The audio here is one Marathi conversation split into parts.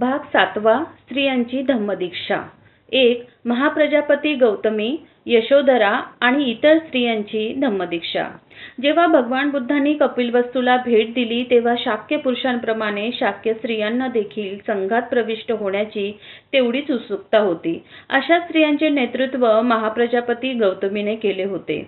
भाग सातवा स्त्रियांची धम्मदीक्षा. एक महाप्रजापती गौतमी यशोधरा आणि इतर स्त्रियांची धम्मदीक्षा. जेव्हा भगवान बुद्धांनी कपिलवस्तूला भेट दिली तेव्हा शाक्य पुरुषांप्रमाणे शाक्य स्त्रियांना देखील संघात प्रविष्ट होण्याची तेवढीच उत्सुकता होती. अशा स्त्रियांचे नेतृत्व महाप्रजापती गौतमीने केले होते.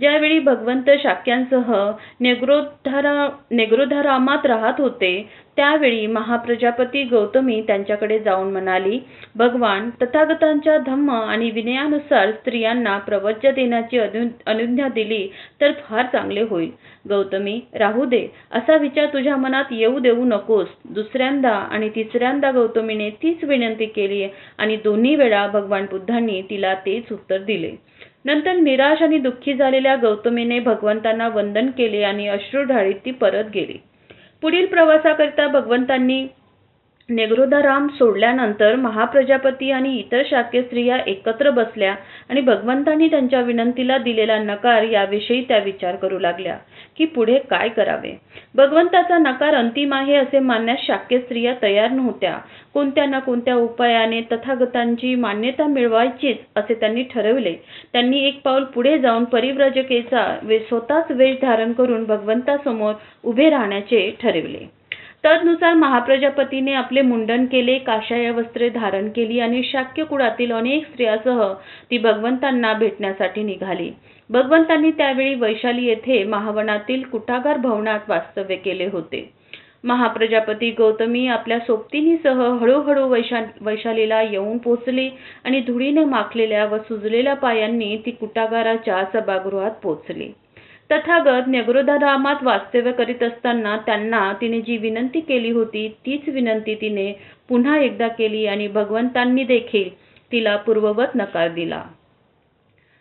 ज्यावेळी भगवंत शाक्यांसह नेग्रोधरा नेग्रोधरामात राहत होते त्यावेळी महाप्रजापती गौतमी त्यांच्याकडे जाऊन म्हणाली भगवान तथागतांच्या धम्म आणि विनयानुसार स्त्रियांना प्रवच्य देण्याची अनुज्ञा दिली तर फार चांगले होईल. गौतमी राहू दे असा विचार तुझ्या मनात येऊ देऊ नकोस. दुसऱ्यांदा आणि तिसऱ्यांदा गौतमीने तीच विनंती केली आणि दोन्ही वेळा भगवान बुद्धांनी तिला तेच उत्तर दिले. नंतर निराश आणि दुःखी झालेल्या गौतमीने भगवंतांना वंदन केले आणि अश्रू ढाळीत ती परत गेली. पुढील प्रवासाकरिता भगवंतांनी नेग्रोधाराम सोडल्यानंतर महाप्रजापती आणि इतर शाक्य स्त्रिया एकत्र बसल्या आणि भगवंतांनी त्यांच्या विनंतीला दिलेला नकार याविषयी त्या विचार करू लागल्या की पुढे काय करावे? भगवंताचा नकार अंतिम आहे असे मानण्यास शाक्य स्त्रिया तयार नव्हत्या. कोणत्या ना कोणत्या उपायाने तथागतांची मान्यता मिळवायचीच असे त्यांनी ठरवले. त्यांनी एक पाऊल पुढे जाऊन परिव्रजकेचा स्वतःच वेश धारण करून भगवंतासमोर उभे राहण्याचे ठरविले. तदनुसार महाप्रजापतीने आपले मुंडन केले काशाय वस्त्रे धारण केली आणि शाक्य कुळातील अनेक स्त्रियासह ती भगवंतांना भेटण्यासाठी निघाली. भगवंतांनी त्यावेळी वैशाली येथे महावनातील कुटागार भवनात वास्तव्य केले होते. महाप्रजापती गौतमी आपल्या सोबतीनीसह हळूहळू वैशा वैशालीला येऊन पोचली आणि धुळीने माखलेल्या व सुजलेल्या पायांनी ती कुटागाराच्या सभागृहात पोचली. तथागत न्यगरोधरामात वास्तव्य करीत असताना त्यांना तिने जी विनंती केली होती तीच विनंती तिने पुन्हा एकदा केली आणि भगवंतांनी देखील तिला पूर्ववत नकार दिला.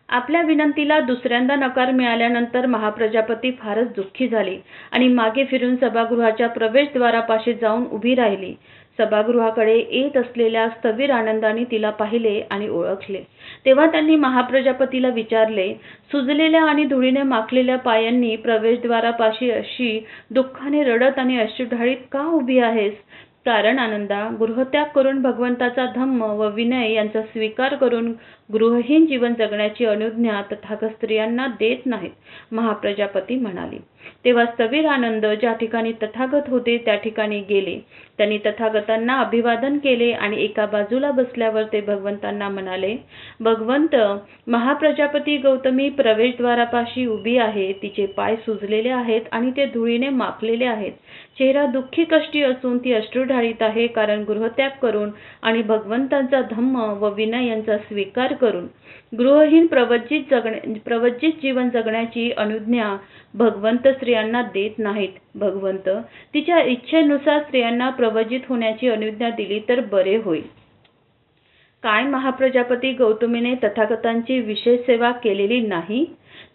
आपल्या विनंतीला दुसऱ्यांदा नकार मिळाल्यानंतर महाप्रजापती फारच दुःखी झाली आणि मागे फिरून सभागृहाच्या प्रवेशद्वारापाशी जाऊन उभी राहिली. सभागृहाकडे येत असलेल्या स्थवीर आनंदाने तिला पाहिले आणि ओळखले. तेव्हा त्यांनी महाप्रजापतीला विचारले सुजलेल्या आणि धुळीने माखलेल्या पायांनी प्रवेशद्वारापाशी अशी दुःखाने रडत आणि अश्रुढाळीत का उभी आहेस? कारण आनंदा गृहत्याग करून भगवंताचा धम्म व विनय यांचा स्वीकार करून गृहहीन जीवन जगण्याची अनुज्ञा तथागत स्त्रियांना देत नाहीत महाप्रजापती म्हणाले. तेव्हा सवीर आनंद ज्या ठिकाणी तथागत होते त्या ठिकाणी गेले. त्यांनी तथागतांना अभिवादन केले आणि एका बाजूला बसल्यावर ते भगवंतांना म्हणाले भगवंत महाप्रजापती गौतमी प्रवेशद्वारापाशी उभी आहे. तिचे पाय सुजलेले आहेत आणि ते धुळीने माखलेले आहेत. चेहरा दुःखी कष्टी असून ती अश्रू ढाळीत आहे कारण गृहत्याग करून आणि भगवंतांचा धम्म व विनय यांचा स्वीकार करून. गृहहीन प्रवज्जित जगणे प्रवज्जित जीवन जगण्याची अनुज्ञा भगवंत स्त्रियांना देत नाहीत. भगवंत तिच्या इच्छेनुसार स्त्रियांना प्रवजित होण्याची अनुज्ञा दिली तर बरे होईल. काय महाप्रजापती गौतमीने तथागतांची विशेष सेवा केलेली नाही?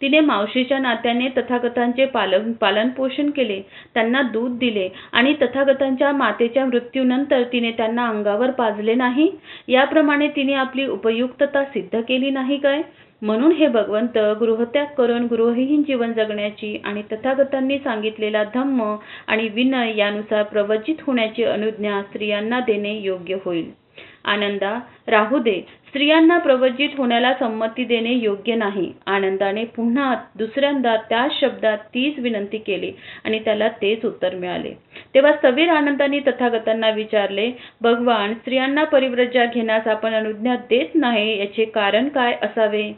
तिने मावशीच्या नात्याने तथागतांचे पालन पालनपोषण केले त्यांना दूध दिले आणि तथागतांच्या मातेच्या मृत्यूनंतर तिने त्यांना अंगावर पाजले नाही? याप्रमाणे तिने आपली उपयुक्तता सिद्ध केली नाही काय? म्हणून हे भगवंत गृहत्याग करून गृहहीन जीवन जगण्याची आणि तथागतांनी सांगितलेला धम्म आणि विनय यानुसार प्रवचित होण्याची अनुज्ञा स्त्रियांना देणे योग्य होईल. आनंदा राहू दे. स्त्रियांना प्रवजित होण्याला संमती देणे योग्य नाही. आनंदाने पुन्हा दुसऱ्यांदा त्याच शब्दात तीच विनंती केली आणि त्याला तेच उत्तर मिळाले. तेव्हा सवीर आनंदाने तथागतांना विचारले भगवान स्त्रियांना परिव्रजा घेण्यास आपण अनुज्ञा देत नाही याचे कारण काय असावे?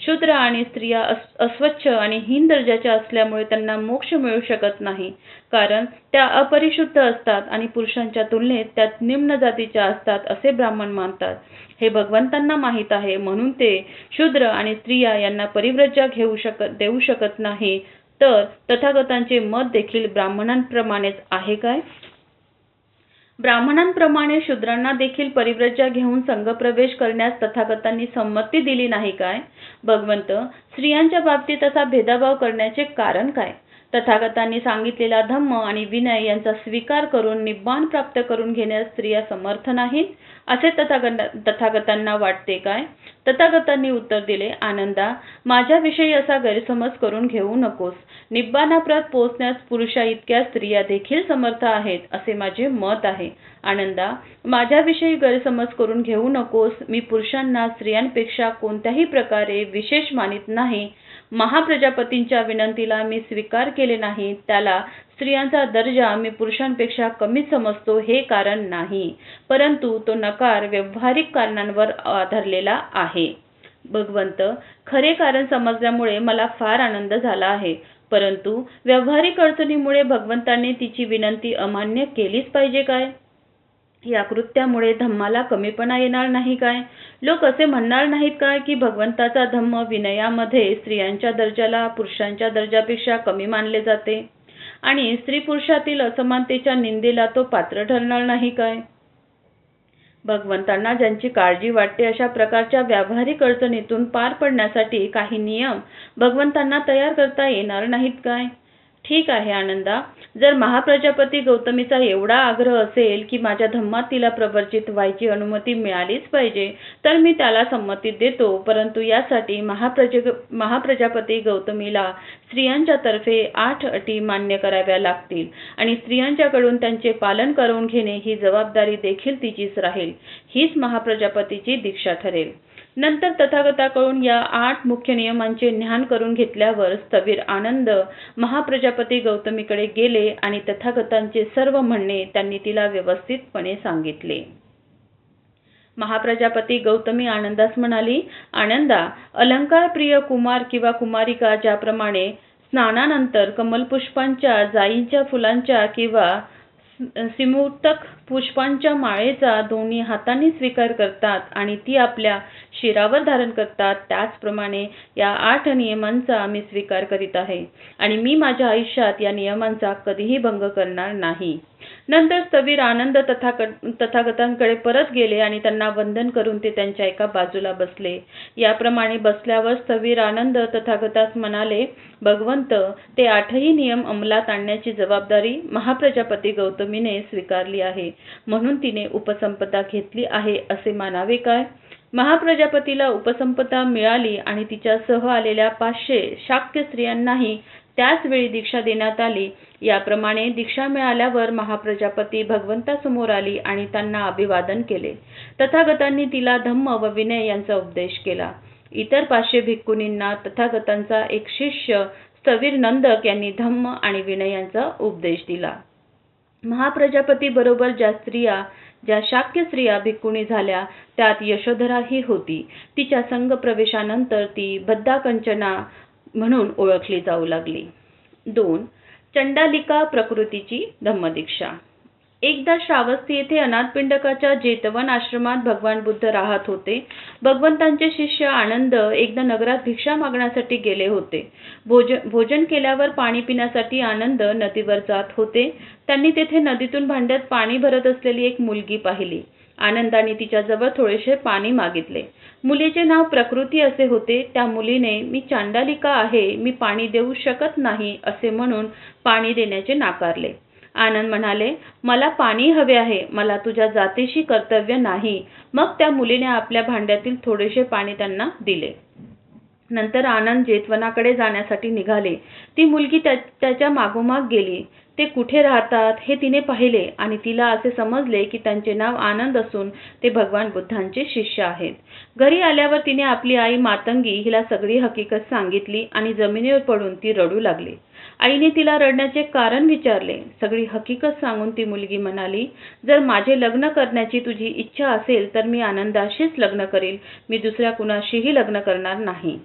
शूद्र आणि स्त्रिया अस्वच्छ आणि हीन दर्जाच्या असल्यामुळे त्यांना मोक्ष मिळू शकत नाही. कारण त्या अपरिशुद्ध असतात आणि पुरुषांच्या तुलनेत त्यात निम्न जातीच्या असतात असे ब्राह्मण मानतात. हे भगवंतांना माहीत आहे म्हणून ते शूद्र आणि स्त्रिया यांना परिव्रजा घेऊ शकत देऊ शकत नाही. तर तथागतांचे मत देखील ब्राह्मणांप्रमाणेच आहे काय? ब्राह्मणांप्रमाणे शूद्रांना देखील परिव्रजा घेऊन संघप्रवेश करण्यास तथागतांनी संमती दिली नाही काय? भगवंत स्त्रियांच्या बाबतीत असा भेदाभाव करण्याचे कारण काय? तथागतांनी सांगितलेला धम्म आणि विनय यांचा स्वीकार करून निब्बाण प्राप्त करून घेण्यास स्त्रिया समर्थ नाहीत असे तथागत तथागतांना वाटते काय? तथागतांनी उत्तर दिले आनंदा माझ्याविषयी असा गैरसमज करून घेऊ नकोस. निब्बाणाप्रत पोहोचण्यास पुरुषा इतक्या स्त्रिया देखील समर्थ आहेत असे माझे मत आहे. आनंदा माझ्याविषयी गैरसमज करून घेऊ नकोस. मी पुरुषांना स्त्रियांपेक्षा कोणत्याही प्रकारे विशेष मानित नाही. महाप्रजापतींच्या विनंतीला मी स्वीकार केले नाही. त्याला स्त्रियांचा दर्जा मी पुरुषांपेक्षा कमी समजतो हे कारण नाही. परंतु तो नकार व्यवहारिक कारणांवर आधारलेला आहे. भगवंत खरे कारण समजल्यामुळे मला फार आनंद झाला आहे. परंतु व्यावहारिक अडचणीमुळे भगवंतांनी तिची विनंती अमान्य केलीच पाहिजे काय? या कृत्यामुळे धम्माला कमीपणा येणार नाही काय? लोक असे म्हणणार नाहीत काय की भगवंताचा धम्म विनयामध्ये स्त्रियांच्या दर्जाला पुरुषांच्या दर्जापेक्षा कमी मानले जाते? आणि स्त्री पुरुषातील असमानतेच्या निंदेला तो पात्र ठरणार नाही काय? भगवंतांना ज्यांची काळजी वाटते अशा प्रकारच्या व्यावहारिक अडचणीतून पार पडण्यासाठी काही नियम भगवंतांना तयार करता येणार नाहीत काय? ठीक आहे आनंदा. जर महाप्रजापती गौतमीचा एवढा आग्रह असेल की माझ्या धम्मात तिला प्रवर्जित व्हायची अनुमती मिळालीच पाहिजे तर मी त्याला संमती देतो. परंतु यासाठी महाप्रज महाप्रजापती गौतमीला स्त्रियांच्या तर्फे आठ अटी मान्य कराव्या लागतील आणि स्त्रियांच्याकडून त्यांचे पालन करून घेणे ही जबाबदारी देखील तिचीच राहील. हीच महाप्रजापतीची दीक्षा ठरेल. नंतर तथागताकडून या आठ मुख्य नियमांचे ज्ञान करून घेतल्यावर स्थवीर आनंद महाप्रजापती गौतमीकडे गेले आणि तथागतांचे सर्व म्हणणे त्यांनी तिला व्यवस्थितपणे सांगितले. महाप्रजापती गौतमी आनंदास म्हणाली आनंदा अलंकार प्रिय कुमार किंवा कुमारिका ज्याप्रमाणे स्नानानंतर कमलपुष्पांच्या जाईंच्या फुलांच्या किंवा सिमुक्तक पुष्पांच्या माळेचा दोन्ही हातांनी स्वीकार करतात आणि ती आपल्या शिरावर धारण करतात. त्याचप्रमाणे या आठ नियमांचा मी स्वीकार करीत आहे. आणि मी माझ्या आयुष्यात या नियमांचा कधीही भंग करणार नाही. नंतर स्थवीर आनंद तथागतांकडे परत गेले आणि त्यांना वंदन करून ते त्यांच्या एका बाजूला बसले. याप्रमाणे बसल्यावर स्थवीर आनंद तथागतास म्हणाले भगवंत ते आठही नियम अंमलात आणण्याची जबाबदारी महाप्रजापती गौतमीने स्वीकारली आहे. म्हणून तिने उपसंपदा घेतली आहे असे मानावे काय महाप्रजापतीला उपसंपदा मिळाली आणि तिच्यासह आलेल्या पाचशे शाक्य स्त्रियांनाही त्याच वेळी दीक्षा देण्यात आली. याप्रमाणे दीक्षा मिळाल्यावर महाप्रजापती भगवंतासमोर आली आणि त्यांना अभिवादन केले. तथागतांनी तिला धम्म व विनय यांचा उपदेश केला. इतर पाचशे भिक्कुनींना तथागतांचा एक शिष्य स्थवीर नंदक यांनी धम्म आणि विनय यांचा उपदेश दिला. महाप्रजापती बरोबर ज्या स्त्रिया ज्या शाक्य स्त्रिया भिक्कुणी झाल्या त्यात यशोधरा ही होती. तिच्या संघ प्रवेशानंतर ती बद्धाकंचना म्हणून ओळखली जाऊ लागली. दोन चंडालिका प्रकृतीची धम्मदीक्षा. एकदा श्रावस्ती येथे अनाथपिंडकाच्या जेतवन आश्रमात भगवान बुद्ध राहत होते. भगवंतांचे शिष्य आनंद एकदा नगरात भिक्षा मागण्यासाठी गेले होते. भोजन भोजन केल्यावर पाणी पिण्यासाठी आनंद नदीवर जात होते. त्यांनी तेथे नदीतून भांड्यात पाणी भरत असलेली एक मुलगी पाहिली. आनंदाने तिच्याजवळ थोडेसे पाणी मागितले. मुलीचे नाव प्रकृती असे होते त्या मुलीने मी चांडालिका आहे मी पाणी देऊ शकत नाही असे म्हणून पाणी देण्याचे नाकारले. आनंद म्हणाले मला पाणी हवे आहे मला तुझ्या जातीशी कर्तव्य नाही. मग त्या मुलीने आपल्या भांड्यातील थोडेसे पाणी त्यांना दिले. नंतर आनंद जेतवनाकडे जाण्यासाठी निघाले. ती मुलगी त्याच्या मागोमाग गेली. ते कुठे राहतात हे तिने पाहिले आणि तिला असे समजले की त्यांचे नाव आनंद असून ते भगवान बुद्धांचे शिष्य आहेत. घरी आल्यावर तिने आपली आई मातंगी हिला सगळी हकीकत सांगितली आणि जमिनीवर पडून ती रडू लागली. आईने तिला रडण्याचे कारण विचारले. सगळी हकीकत सांगून ती मुलगी म्हणाली जर माझे लग्न करण्याची तुझी इच्छा असेल तर मी आनंदाशीच लग्न करील. मी दुसऱ्या कुणाशीही लग्न करणार नाही.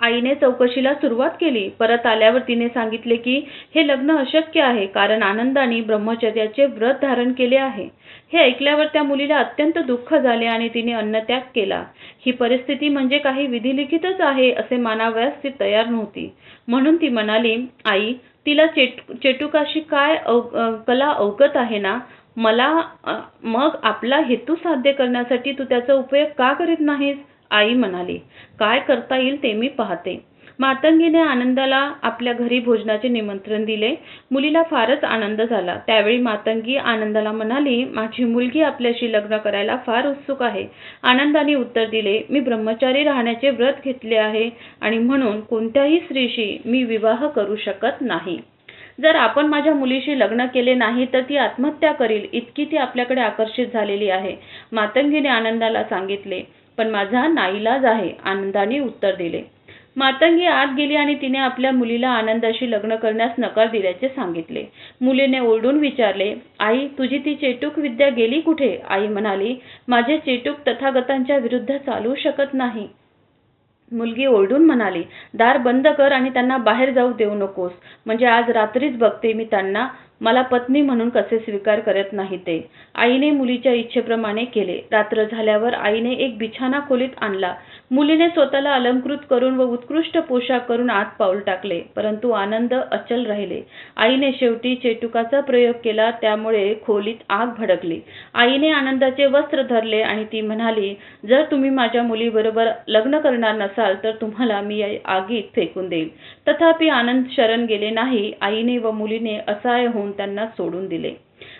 आईने चौकशीला सुरुवात केली. परत आल्यावर तिने सांगितले की हे लग्न अशक्य आहे कारण आनंदाने ब्रह्मचर्याचे व्रत धारण केले आहे. हे ऐकल्यावर त्या मुलीला अत्यंत दुःख झाले आणि तिने अन्नत्याग केला. ही परिस्थिती म्हणजे काही विधिलिखितच आहे असे मानावयास ती तयार नव्हती. म्हणून ती म्हणाली आई तिला चेटुकाशी काय अव कला अवगत आहे ना? मला मग आपला हेतू साध्य करण्यासाठी तू त्याचा उपयोग का करीत नाहीस? आई म्हणाली काय करता येईल ते मी पाहते. मातंगीने आनंदाला आपल्या घरी भोजनाचे निमंत्रण दिले. मुलीला फारच आनंद झाला. त्यावेळी मातंगी आनंदाला म्हणाली माझी मुलगी आपल्याशी लग्न करायला फार उत्सुक आहे. आनंदाने उत्तर दिले मी ब्रह्मचारी राहण्याचे व्रत घेतले आहे आणि म्हणून कोणत्याही स्त्रीशी मी विवाह करू शकत नाही. जर आपण माझ्या मुलीशी लग्न केले नाही तर ती आत्महत्या करील इतकी ती आपल्याकडे आकर्षित झालेली आहे. मातंगीने आनंदाला सांगितले पण माझा नाईलाज आहे आनंदाने उत्तर दिले. मातंगी आत गेली आणि तिने आपल्या मुलीला आनंदाशी लग्न करण्यास नकार दिल्याचे सांगितले. मुलीने ओरडून विचारले आई तुझी ती चेटूक विद्या गेली कुठे? आई म्हणाली माझे चेटूक तथागतांच्या विरुद्ध चालू शकत नाही. मुलगी ओरडून म्हणाली दार बंद कर आणि त्यांना बाहेर जाऊ देऊ नकोस. म्हणजे आज रात्रीच बघते मी त्यांना. मला पत्नी म्हणून कसे स्वीकार करत नाही ते. आईने मुलीच्या इच्छेप्रमाणे केले. रात्र झाल्यावर आईने एक बिछाना खोलीत आणला. मुलीने स्वतःला अलंकृत करून व उत्कृष्ट पोशाख करून आत पाऊल टाकले परंतु आनंद अचल राहिले. आईने शेवटी चेटुकाचा प्रयोग केला त्यामुळे खोलीत आग भडकली. आईने आनंदाचे वस्त्र धरले आणि ती म्हणाली जर तुम्ही माझ्या मुलीबरोबर लग्न करणार नसाल तर तुम्हाला मी आगीत फेकून देईल. तथापि आनंद शरण गेले नाही. आईने व मुलीने असहाय होऊन त्यांना सोडून दिले.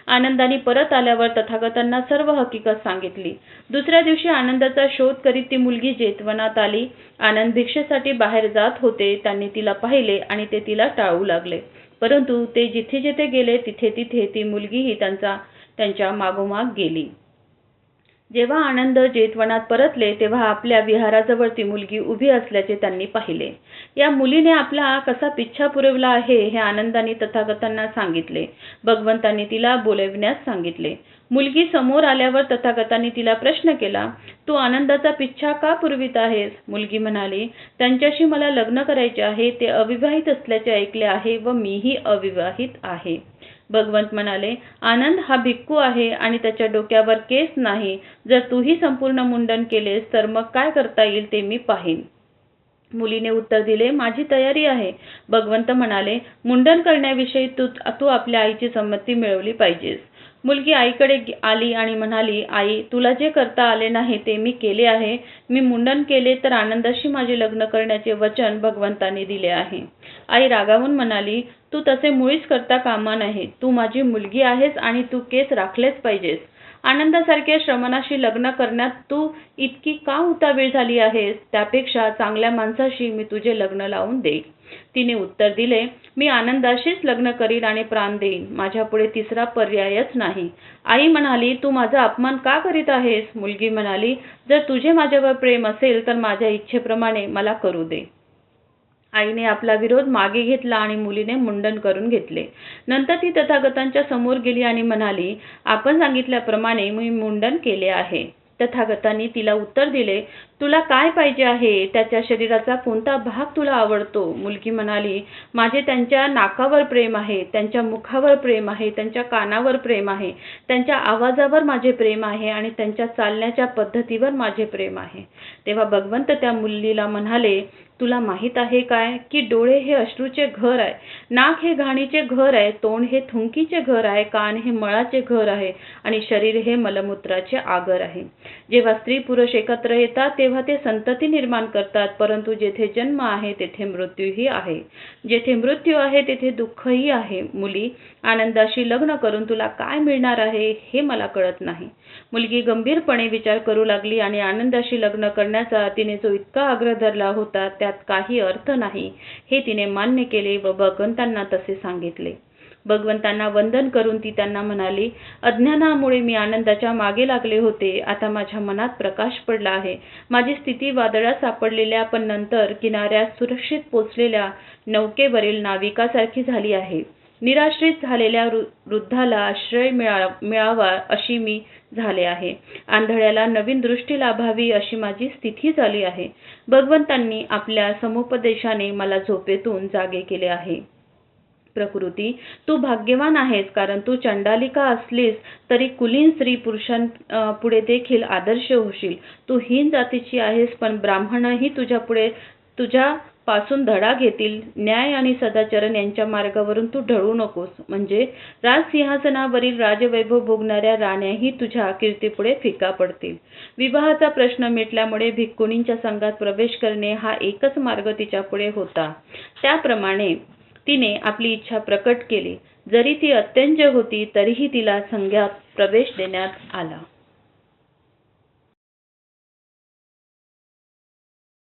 आनंदाने परत आल्यावर तथागतांना सर्व हकीकत सांगितली. दुसऱ्या दिवशी आनंदाचा शोध करीत ती मुलगी जेतवनात आली. आनंद भिक्षेसाठी बाहेर जात होते. त्यांनी तिला पाहिले आणि ते तिला टाळू लागले. परंतु ते जिथे जिथे गेले तिथे तिथे ती मुलगीही त्यांचा त्यांच्या मागोमाग गेली. जेव्हा आनंद जेतवनात परतले तेव्हा आपल्या विहाराजवळ ती मुलगी उभी असल्याचे त्यांनी पाहिले. या मुलीने आपला कसा पिच्छा पुरवला आहे हे आनंदाने तथागतांना सांगितले. भगवंतांनी तिला बोलविण्यास सांगितले. मुलगी समोर आल्यावर तथागतांनी तिला प्रश्न केला तू आनंदाचा पिच्छा का पुरवित आहेस? मुलगी म्हणाली त्यांच्याशी मला लग्न करायचे आहे ते अविवाहित असल्याचे ऐकले आहे व मीही अविवाहित आहे. भगवंत म्हणाले आनंद हा भिक्खू आहे आणि त्याच्या डोक्यावर केस नाही. जर तूही संपूर्ण मुंडन केलेस तर मग काय करता येईल ते मी पाहीन. मुलीने उत्तर दिले माझी तयारी आहे. भगवंत म्हणाले मुंडन करण्याविषयी तू तू आपल्या आईची संमती मिळवली पाहिजेस. मुलगी आईकडे आली आणि म्हणाली आई तुला जे करता आले नाही ते मी केले आहे. मी मुंडन केले तर आनंदाशी माझे लग्न करण्याचे वचन भगवंताने दिले आहे. आई रागावून म्हणाली तू तसे मुळीच करता कामा नाही. तू माझी मुलगी आहेस आणि तू केस राखलेच पाहिजेस. आनंदासारख्या श्रमणाशी लग्न करण्यात तू इतकी का उतावीळ झाली आहेस? त्यापेक्षा चांगल्या माणसाशी मी तुझे लग्न लावून देईन. तिने उत्तर दिले मी आनंदाशीच लग्न करीन आणि प्राण देईन. माझ्यापुढे तिसरा पर्यायच नाही. आई म्हणाली तू माझा अपमान का करीत आहेस? मुलगी म्हणाली जर तुझे माझ्यावर प्रेम असेल तर माझ्या इच्छेप्रमाणे मला करू दे. आईने आपला विरोध मागे घेतला आणि मुलीने मुंडन करून घेतले. नंतर ती तथागतांच्या समोर गेली आणि म्हणाली आपण सांगितल्याप्रमाणे मी मुंडन केले आहे. तथागतांनी तिला उत्तर दिले तुला काय पाहिजे आहे? त्याच्या शरीराचा कोणता भाग तुला आवडतो? मुलगी म्हणाली माझे त्यांच्या नाकावर प्रेम आहे त्यांच्या मुखावर प्रेम आहे त्यांच्या कानावर प्रेम आहे त्यांच्या आवाजावर माझे प्रेम आहे आणि त्यांच्या चालण्याच्या पद्धतीवर माझे प्रेम आहे. तेव्हा भगवंत त्या मुलीला म्हणाले तुला माहीत आहे काय? की डोळे हे अश्रूचे घर आहे नाक हे घाणीचे घर आहे तोंड हे थुंकीचे घर आहे कान हे मळाचे घर आहे आणि शरीर हे मलमूत्राचे आगर आहे. जेव्हा स्त्री पुरुष एकत्र येतात तेव्हा ते संतती निर्माण करतात परंतु जेथे जन्म आहे तेथे मृत्यूही आहे. जेथे मृत्यू आहे तेथे दुःखही आहे. मुली आनंदाशी लग्न करून तुला काय मिळणार आहे हे मला कळत नाही. मुलगी गंभीरपणे विचार करू लागली आणि आनंदाशी लग्न करण्याचा तिने जो इतका आग्रह धरला होता त्यात काही अर्थ नाही हे तिने मान्य केले व भगवंतांना तसे सांगितले. भगवंतांना वंदन करून ती त्यांना म्हणाली अज्ञानामुळे मी आनंदाच्या मागे लागले होते. आता माझ्या मनात प्रकाश पडला आहे. माझी स्थिती वादळात सापडलेल्या पण नंतर किनाऱ्यात सुरक्षित पोचलेल्या नौकेवरील नाविकासारखी झाली आहे. निराश्रित झालेल्या वृद्धाला आश्रय मिळावा अशी मी झाले आहे. आंधळ्याला नवीन दृष्टी लाभावी अशी माझी स्थिती झाली आहे. भगवंतांनी आपल्या समुपदेशाने मला झोपेतून जागे केले आहे. प्रकृती. तू भाग्यवान आहेस कारण तू चंडालिका असलीस तरी कुलीन स्त्री पुरुषां पुढे देखील आदर्श होशील. तू हीन जातीची आहेस पण ब्राह्मणही तुझ्या पुढे तुझ्या पासून धडा घेतील. न्याय आणि सदाचरण यांच्या मार्गावरून तू ढळू नकोस. म्हणजे राजसिंहासनावरील राजवैभव भोगणाऱ्या राण्याही तुझ्या कीर्तीपुढे फिका पडतील. विवाहाचा प्रश्न मिटल्यामुळे भिक्कुणींच्या संघात प्रवेश करणे हा एकच मार्ग तिच्यापुढे होता. त्याप्रमाणे तिने आपली इच्छा प्रकट केली. जरी ती अत्यंज होती तरीही तिला संघात प्रवेश देण्यात आला.